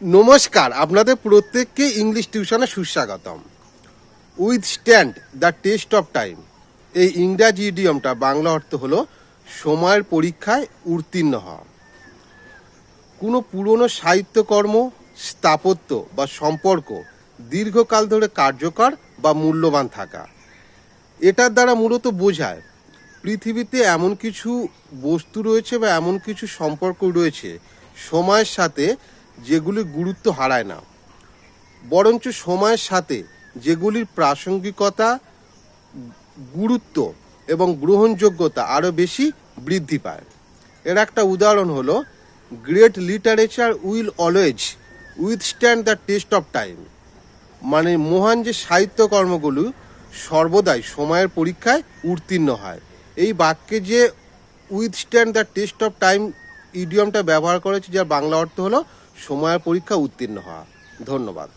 নমস্কার, আপনাদের প্রত্যেককে ইংলিশ টিউশনে সুস্বাগতম। Withstand the test of time এই ইংরাজি ইডিয়মটা বাংলা অর্থ হলো সময়ের পরীক্ষায় উত্তীর্ণ হওয়া। কোনো পুরনো সাহিত্যকর্ম, স্থাপত্য বা সম্পর্ক দীর্ঘকাল ধরে কার্যকর বা মূল্যবান থাকা। এটার দ্বারা মূলত বোঝায়, পৃথিবীতে এমন কিছু বস্তু রয়েছে বা এমন কিছু সম্পর্ক রয়েছে, সময়ের সাথে যেগুলি গুরুত্ব হারায় না। বরঞ্চ সময়ের সাথে যেগুলির প্রাসঙ্গিকতা, গুরুত্ব এবং গ্রহণযোগ্যতা আরও বেশি বৃদ্ধি পায়। এর একটা উদাহরণ হলো, great literature will always withstand the test of time. মানে মহান যে সাহিত্যকর্মগুলো সর্বদাই সময়ের পরীক্ষায় উত্তীর্ণ হয়। এই বাক্যে যে withstand the test of time ইডিয়মটা ব্যবহার করেছে, যার বাংলা অর্থ হলো সময়ের পরীক্ষা উত্তীর্ণ হওয়া। ধন্যবাদ।